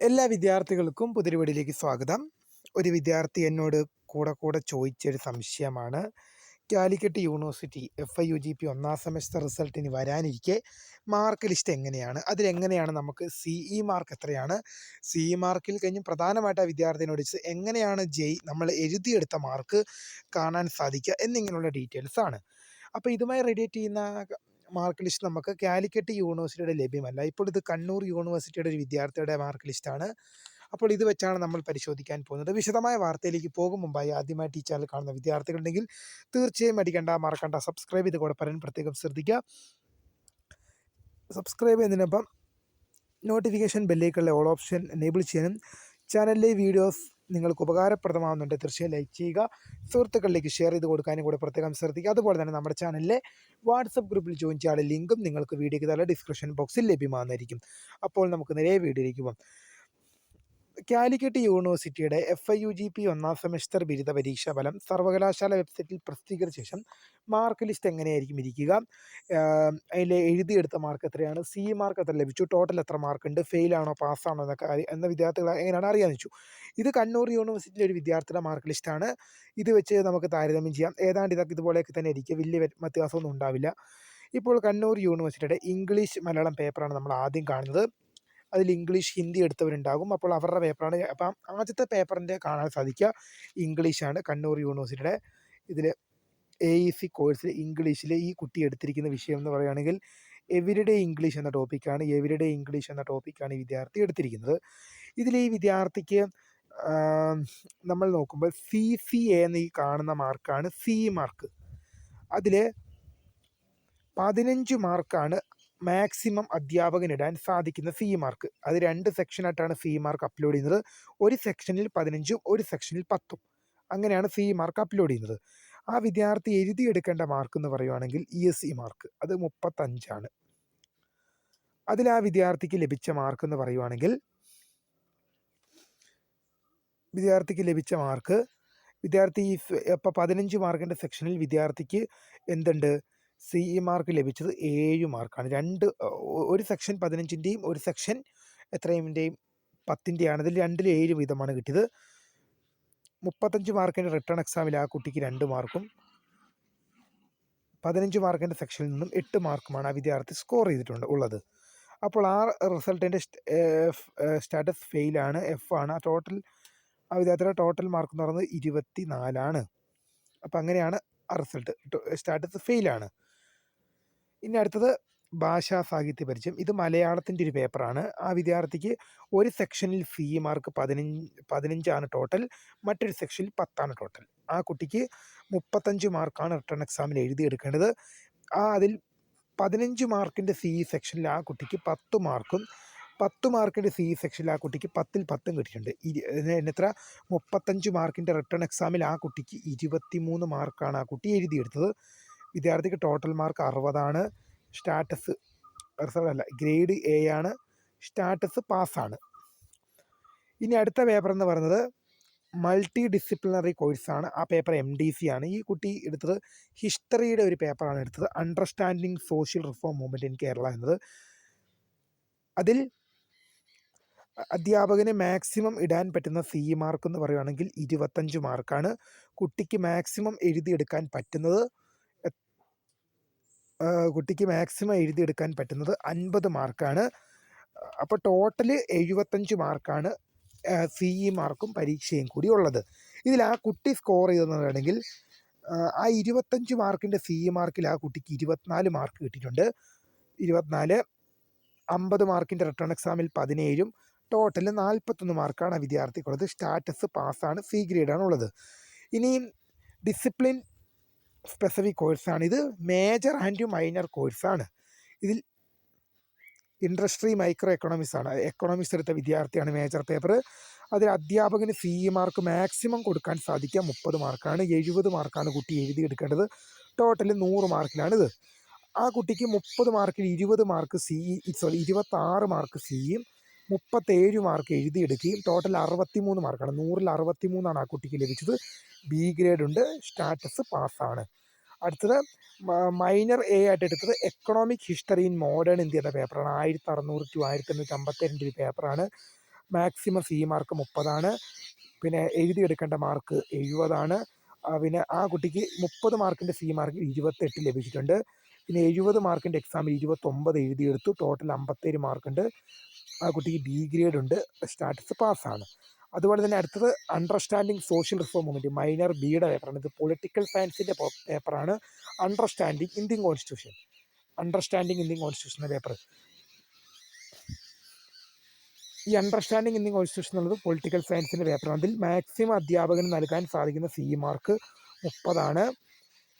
എല്ലാ വിദ്യാർത്ഥികൾക്കും പുതിരുവടിയിലേക്ക് സ്വാഗതം. ഒരു വിദ്യാർത്ഥി എന്നോട് കൂടെ കൂടെ ചോദിച്ചൊരു സംശയമാണ്. Calicut university F I U G P ഒന്നാം സെമസ്റ്റർ റിസൾട്ടിന് വരാനിരിക്കെ മാർക്ക് ലിസ്റ്റ് എങ്ങനെയാണ്? അതിലെങ്ങനെയാണ് നമുക്ക് സി ഇ മാർക്ക് എത്രയാണ്? സി ഇ മാർക്കിൽ കഴിഞ്ഞും പ്രധാനമായിട്ട് ആ വിദ്യാർത്ഥിനോട് എങ്ങനെയാണ് ജെയ് നമ്മൾ എഴുതിയെടുത്ത മാർക്ക് കാണാൻ സാധിക്കുക എന്നിങ്ങനെയുള്ള ഡീറ്റെയിൽസ് ആണ്. അപ്പോൾ ഇതുമായി റിലേറ്റ് ചെയ്യുന്ന മാർക്ക് ലിസ്റ്റ് നമുക്ക് കാലിക്കറ്റ് യൂണിവേഴ്സിറ്റിയുടെ ലഭ്യമല്ല. ഇപ്പോൾ ഇത് കണ്ണൂർ യൂണിവേഴ്സിറ്റിയുടെ ഒരു വിദ്യാർത്ഥിയുടെ മാർക്ക് ലിസ്റ്റാണ്. അപ്പോൾ ഇത് വെച്ചാണ് നമ്മൾ പരിശോധിക്കാൻ പോകുന്നത്. വിശദമായ വാർത്തയിലേക്ക് പോകും മുമ്പായി ആദ്യമായി ഈ ചാനൽ കാണുന്ന വിദ്യാർത്ഥികളുണ്ടെങ്കിൽ തീർച്ചയായും അടിക്കണ്ട മറക്കണ്ട. സബ്സ്ക്രൈബ് ചെയ്ത് കൂടെ പറയാൻ പ്രത്യേകം ശ്രദ്ധിക്കുക. സബ്സ്ക്രൈബ് ചെയ്യുന്നതിനൊപ്പം നോട്ടിഫിക്കേഷൻ ബെല്ലേക്കുള്ള ഓൾ ഓപ്ഷൻ എനേബിൾ ചെയ്യാനും ചാനലിലെ വീഡിയോസ് നിങ്ങൾക്ക് ഉപകാരപ്രദമാകുന്നുണ്ട് തീർച്ചയായും ലൈക്ക് ചെയ്യുക. സുഹൃത്തുക്കളിലേക്ക് ഷെയർ ചെയ്ത് കൊടുക്കാനും കൂടെ പ്രത്യേകം ശ്രദ്ധിക്കുക. അതുപോലെ തന്നെ നമ്മുടെ ചാനലിലെ വാട്സപ്പ് ഗ്രൂപ്പിൽ ജോയിൻ ചെയ്യാനുള്ള ലിങ്കും നിങ്ങൾക്ക് വീഡിയോയ്ക്ക് താഴെ ഡിസ്ക്രിപ്ഷൻ ബോക്സിൽ ലഭ്യമാകുന്നതായിരിക്കും അപ്പോൾ നമുക്ക് നേരെ വീഡിയോയിലേക്ക് പോകാം. കാലിക്കറ്റ് യൂണിവേഴ്സിറ്റിയുടെ F I U G P ഒന്നാം സെമസ്റ്റർ ബിരുദ പരീക്ഷാ ഫലം സർവകലാശാല വെബ്സൈറ്റിൽ പ്രസിദ്ധീകരിച്ച ശേഷം മാർക്ക് ലിസ്റ്റ് എങ്ങനെയായിരിക്കും ഇരിക്കുക? അതിൽ എഴുതിയെടുത്ത മാർക്ക് എത്രയാണ്? സി മാർക്ക് എത്ര ലഭിച്ചു? ടോട്ടൽ എത്ര മാർക്ക് ഉണ്ട്? ഫെയിലാണോ പാസ്സാണോ എന്നൊക്കെ എന്ന വിദ്യാർത്ഥികൾ എങ്ങനെയാണ് അറിയാൻ വെച്ചു? ഇത് കണ്ണൂർ യൂണിവേഴ്സിറ്റിയിലെ ഒരു വിദ്യാർത്ഥിയുടെ മാർക്ക് ലിസ്റ്റാണ് ഇത് വെച്ച് നമുക്ക് താരതമ്യം ചെയ്യാം. ഏതാണ്ട് ഇതൊക്കെ ഇതുപോലെയൊക്കെ തന്നെ ഇരിക്കും. വലിയ വ്യ- വ്യത്യാസമൊന്നും ഉണ്ടാവില്ല. ഇപ്പോൾ കണ്ണൂർ യൂണിവേഴ്സിറ്റിയുടെ ഇംഗ്ലീഷ് മലയാളം പേപ്പറാണ് നമ്മൾ ആദ്യം കാണുന്നത്. അതിൽ ഇംഗ്ലീഷ് ഹിന്ദി എടുത്തവരുണ്ടാകും. അപ്പോൾ അവരുടെ പേപ്പറാണ്. അപ്പം ആദ്യത്തെ പേപ്പറിന്റെ കാണാൻ സാധിക്കുക ഇംഗ്ലീഷാണ്. കണ്ണൂർ യൂണിവേഴ്സിറ്റിയുടെ ഇതിൽ എ ഇ സി കോഴ്സിൽ ഇംഗ്ലീഷിൽ ഈ കുട്ടി എടുത്തിരിക്കുന്ന വിഷയം എന്ന് പറയുകയാണെങ്കിൽ എവരിഡേ ഇംഗ്ലീഷ് എന്ന ടോപ്പിക്കാണ്. എവരിഡേ ഇംഗ്ലീഷ് എന്ന ടോപ്പിക്കാണ് ഈ വിദ്യാർത്ഥി എടുത്തിരിക്കുന്നത്. ഇതിൽ ഈ വിദ്യാർത്ഥിക്ക് നമ്മൾ നോക്കുമ്പോൾ സി സി എ എന്ന് ഈ കാണുന്ന മാർക്കാണ് സി മാർക്ക് അതിൽ പതിനഞ്ച് മാർക്കാണ് മാക്സിമം അധ്യാപകനിടാൻ സാധിക്കുന്ന സി മാർക്ക് അത് രണ്ട് സെക്ഷനായിട്ടാണ് സി മാർക്ക് അപ്ലോഡ് ചെയ്യുന്നത്. ഒരു സെക്ഷനിൽ പതിനഞ്ചും ഒരു സെക്ഷനിൽ പത്തും. അങ്ങനെയാണ് സി മാർക്ക് അപ്ലോഡ് ചെയ്യുന്നത്. ആ വിദ്യാർത്ഥി എഴുതിയെടുക്കേണ്ട മാർക്ക് എന്ന് പറയുവാണെങ്കിൽ ഇ എസ് സി മാർക്ക് അത് മുപ്പത്തഞ്ചാണ്. അതിൽ ആ വിദ്യാർത്ഥിക്ക് ലഭിച്ച മാർക്ക് എന്ന് പറയുവാണെങ്കിൽ വിദ്യാർത്ഥിക്ക് ലഭിച്ച മാർക്ക് വിദ്യാർത്ഥി ഇപ്പോൾ പതിനഞ്ച് മാർക്കിന്റെ സെക്ഷനിൽ വിദ്യാർത്ഥിക്ക് എന്തുണ്ട്? സി ഇ മാർക്ക് ലഭിച്ചത് ഏഴ് മാർക്കാണ്. രണ്ട് ഒരു സെക്ഷൻ പതിനഞ്ചിന്റെയും ഒരു സെക്ഷൻ എത്രയുമിന്റെയും പത്തിന്റെയാണ് ഇതിൽ രണ്ടിൽ ഏഴ് വീതമാണ് കിട്ടിയത്. മുപ്പത്തഞ്ച് മാർക്കിന്റെ റിട്ടേൺ എക്സാമിൽ ആ കുട്ടിക്ക് രണ്ട് മാർക്കും പതിനഞ്ച് മാർക്കിന്റെ സെക്ഷനിൽ നിന്നും എട്ട് മാർക്കുമാണ് ആ വിദ്യാർത്ഥി സ്കോർ ചെയ്തിട്ടുണ്ട് ഉള്ളത്. അപ്പോൾ ആ റിസൾട്ടിന്റെ സ്റ്റാറ്റസ് ഫെയിലാണ്. എഫ് ആണ്. ആ ടോട്ടൽ ആ വിദ്യാർത്ഥിയുടെ ടോട്ടൽ മാർക്ക് എന്ന് പറയുന്നത് ഇരുപത്തി നാലാണ് അപ്പോൾ അങ്ങനെയാണ് ആ റിസൾട്ട്. സ്റ്റാറ്റസ് ഫെയിലാണ്. ഇനി അടുത്തത് ഭാഷാ സാഹിത്യ പരിചയം. ഇത് മലയാളത്തിന്റെ ഒരു പേപ്പറാണ് ആ വിദ്യാർത്ഥിക്ക് ഒരു സെക്ഷനിൽ സി മാർക്ക് പതിനഞ്ച് പതിനഞ്ചാണ് ടോട്ടൽ മറ്റൊരു സെക്ഷനിൽ പത്താണ് ടോട്ടൽ ആ കുട്ടിക്ക് മുപ്പത്തഞ്ച് മാർക്കാണ് റിട്ടേൺ എക്സാമിൽ എഴുതിയെടുക്കേണ്ടത് ആ അതിൽ പതിനഞ്ച് മാർക്കിന്റെ സി സെക്ഷനിൽ ആ കുട്ടിക്ക് പത്ത് മാർക്കും പത്ത് മാർക്കിന്റെ സി സെക്ഷനിൽ ആ കുട്ടിക്ക് പത്തിൽ പത്തും കിട്ടിയിട്ടുണ്ട്. എത്ര? മുപ്പത്തഞ്ച് മാർക്കിന്റെ റിട്ടേൺ എക്സാമിൽ ആ കുട്ടിക്ക് ഇരുപത്തി മൂന്ന് മാർക്കാണ് ആ കുട്ടി എഴുതിയെടുത്തത്. വിദ്യാർത്ഥിക്ക് ടോട്ടൽ മാർക്ക് അറുപതാണ്. സ്റ്റാറ്റസ് റിസൾട്ട് അല്ല ഗ്രേഡ് എ ആണ്. സ്റ്റാറ്റസ് പാസ്സാണ് ഇനി അടുത്ത പേപ്പർ എന്ന് പറയുന്നത് മൾട്ടി ഡിസിപ്ലിനറി കോഴ്സാണ് ആ പേപ്പർ എം ഡി സി ആണ്. ഈ കുട്ടി എടുത്തത് ഹിസ്റ്ററിയുടെ ഒരു പേപ്പറാണ് എടുത്തത്. Understanding social reform movement in Kerala എന്നത്. അതിൽ അധ്യാപകന് മാക്സിമം ഇടാൻ പറ്റുന്ന സി മാർക്ക് എന്ന് പറയുകയാണെങ്കിൽ ഇരുപത്തഞ്ച് മാർക്കാണ് കുട്ടിക്ക് മാക്സിമം എഴുതിയെടുക്കാൻ പറ്റുന്നത് കുട്ടിക്ക് മാക്സിമം എഴുതിയെടുക്കാൻ പറ്റുന്നത് അൻപത് മാർക്കാണ് അപ്പോൾ ടോട്ടൽ എഴുപത്തഞ്ച് മാർക്കാണ് സി ഇ മാർക്കും പരീക്ഷയും കൂടി ഉള്ളത്. ഇതിൽ ആ കുട്ടി സ്കോർ ചെയ്തെന്ന് പറയുകയാണെങ്കിൽ ആ, ആ ഇരുപത്തഞ്ച് മാർക്കിന്റെ സി ഇ മാർക്കിൽ ആ കുട്ടിക്ക് ഇരുപത്തിനാല് മാർക്ക് കിട്ടിയിട്ടുണ്ട്. ഇരുപത്തിനാല് അമ്പത് മാർക്കിന്റെ റിട്ടേൺ എക്സാമിൽ പതിനേഴും ടോട്ടൽ നാൽപ്പത്തൊന്ന് മാർക്കാണ് ആ വിദ്യാർത്ഥിക്കുള്ളത്. സ്റ്റാറ്റസ് പാസ്സാണ് സി ഗ്രേഡാണ് ഉള്ളത്. ഇനി ഡിസിപ്ലിൻ സ്പെസിഫിക് കോഴ്സാണ് ഇത് മേജർ ആൻഡ് മൈനർ കോഴ്സാണ് ഇതിൽ ഇൻഡസ്ട്രി മൈക്രോ എക്കണോമിക്സ് ആണ്. എക്കണോമിക്സ് എടുത്ത വിദ്യാർത്ഥിയാണ് മേജർ പേപ്പർ അതിൽ അധ്യാപകന് സി ഇ മാർക്ക് മാക്സിമം കൊടുക്കാൻ സാധിക്കുക മുപ്പത് മാർക്കാണ് എഴുപത് മാർക്കാണ് കുട്ടി എഴുതി എഴുതിയെടുക്കേണ്ടത് ടോട്ടൽ നൂറ് ഇത്. ആ കുട്ടിക്ക് മുപ്പത് മാർക്കിൽ ഇരുപത് മാർക്ക് സി സോറി ഇരുപത്താറ് മാർക്ക് സിയും മുപ്പത്തേഴ് മാർക്ക് എഴുതിയെടുക്കുകയും ടോട്ടൽ അറുപത്തി മൂന്ന് മാർക്കാണ് നൂറിൽ അറുപത്തി മൂന്നാണ് ആ കുട്ടിക്ക് ലഭിച്ചത്. ബി ഗ്രേഡ് ഉണ്ട്. സ്റ്റാറ്റസ് പാസ്സാണ് അടുത്തത് മൈനർ എ ആയിട്ട് എടുത്തത് economic history in modern India എന്ന പേപ്പറാണ് ആയിരത്തി അറുന്നൂറ് ടു ആയിരത്തി എണ്ണൂറ്റി അമ്പത്തി രണ്ട് പേപ്പറാണ് മാക്സിമം സി മാർക്ക് മുപ്പതാണ്. പിന്നെ എഴുതിയെടുക്കേണ്ട മാർക്ക് എഴുപതാണ്. പിന്നെ ആ കുട്ടിക്ക് മുപ്പത് മാർക്കിന്റെ സി മാർക്ക് ഇരുപത്തെട്ട് ലഭിച്ചിട്ടുണ്ട്. പിന്നെ എഴുപത് മാർക്കിന്റെ എക്സാമിൽ ഇരുപത്തൊമ്പത് എഴുതിയെടുത്തു. ടോട്ടൽ അമ്പത്തേഴ് മാർക്കുണ്ട്. ആ കുട്ടിക്ക് ബി ഗ്രേഡ് ഉണ്ട്. സ്റ്റാറ്റസ് പാസ്സാണ് അതുപോലെ തന്നെ അടുത്തത് understanding social reform movement minor ബിയുടെ പേപ്പറാണ് ഇത് പൊളിറ്റിക്കൽ സയൻസിന്റെ പേപ്പറാണ് understanding Indian constitution understanding Indian constitution എന്ന പേപ്പർ ഈ അണ്ടർസ്റ്റാൻഡിങ് ഇന്ത്യൻ കോൺസ്റ്റിറ്റ്യൂഷൻ എന്നുള്ളത് പൊളിറ്റിക്കൽ സയൻസിന്റെ പേപ്പറാണ് അതിൽ മാക്സിമം അധ്യാപകന് നൽകാൻ സാധിക്കുന്ന സി മാർക്ക് മുപ്പതാണ്.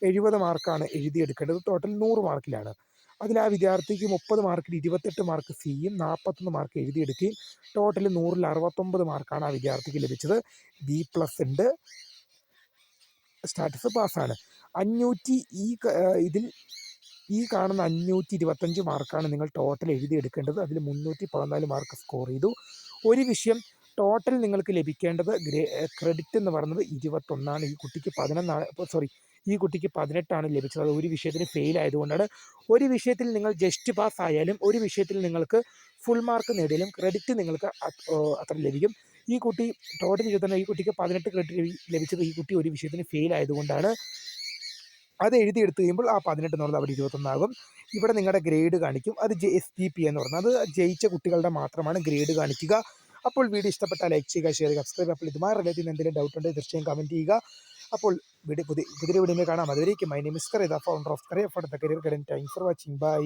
എഴുപത് മാർക്കാണ് എഴുതിയെടുക്കേണ്ടത്. ടോട്ടൽ നൂറ് മാർക്കിലാണ്. അതിൽ ആ വിദ്യാർത്ഥിക്ക് മുപ്പത് മാർക്കിൽ ഇരുപത്തെട്ട് മാർക്ക് സിയും നാൽപ്പത്തൊന്ന് മാർക്ക് എഴുതിയെടുക്കുകയും ടോട്ടൽ നൂറിൽ അറുപത്തൊമ്പത് മാർക്കാണ് ആ വിദ്യാർത്ഥിക്ക് ലഭിച്ചത്. ബി പ്ലസ് ഉണ്ട്. സ്റ്റാറ്റസ് പാസ്സാണ് അഞ്ഞൂറ്റി ഈ ഇതിൽ ഈ കാണുന്ന അഞ്ഞൂറ്റി ഇരുപത്തഞ്ച് മാർക്കാണ് നിങ്ങൾ ടോട്ടൽ എഴുതിയെടുക്കേണ്ടത്. അതിൽ മുന്നൂറ്റി പതിനാല് മാർക്ക് സ്കോർ ചെയ്തു. ഒരു വിഷയം ടോട്ടൽ നിങ്ങൾക്ക് ലഭിക്കേണ്ടത് ഗ്രേ ക്രെഡിറ്റ് എന്ന് പറയുന്നത് ഇരുപത്തൊന്നാണ്. ഈ കുട്ടിക്ക് പതിനൊന്നാണ് സോറി ഈ കുട്ടിക്ക് പതിനെട്ടാണ് ലഭിച്ചത്. അത് ഒരു വിഷയത്തിന് ഫെയിൽ ആയതുകൊണ്ടാണ്. ഒരു വിഷയത്തിൽ നിങ്ങൾ ജസ്റ്റ് പാസ് ആയാലും ഒരു വിഷയത്തിൽ നിങ്ങൾക്ക് ഫുൾ മാർക്ക് നേടിയാലും ക്രെഡിറ്റ് നിങ്ങൾക്ക് അത്ര ലഭിക്കും. ഈ കുട്ടി ടോട്ടൽ ഇരുപത്തൊന്ന് ഈ കുട്ടിക്ക് പതിനെട്ട് ക്രെഡിറ്റ് ലഭിച്ചത് ഈ കുട്ടി ഒരു വിഷയത്തിന് ഫെയിൽ ആയതുകൊണ്ടാണ്. അത് എഴുതിയെടുത്ത് കഴിയുമ്പോൾ ആ പതിനെട്ട് എന്നുള്ളത് അവിടെ ഇരുപത്തൊന്നാകും ഇവിടെ നിങ്ങളുടെ ഗ്രേഡ് കാണിക്കും. അത് ജെ എസ് ടി പി എന്ന് പറഞ്ഞാൽ അത് ജയിച്ച കുട്ടികളുടെ മാത്രമാണ് ഗ്രേഡ് കാണിക്കുക. അപ്പോൾ വീഡിയോ ഇഷ്ടപ്പെട്ടാൽ ലൈക്ക് ചെയ്യുക ഷെയർ ചെയ്യുക സബ്സ്ക്രൈബ് അപ്പോൾ ഇതുമായി റിലേറ്റ് ചെയ്യുന്ന എന്തെങ്കിലും ഡൗട്ട് ഉണ്ടെങ്കിൽ തീർച്ചയായും കമന്റ് ചെയ്യുക. അപ്പോൾ വീഡിയോ പുതിയ പുതിയ വീഡിയോ കാണാം. അതുവരേക്കും my name is Kariya founder of Kariya the career guidance thanks for watching bye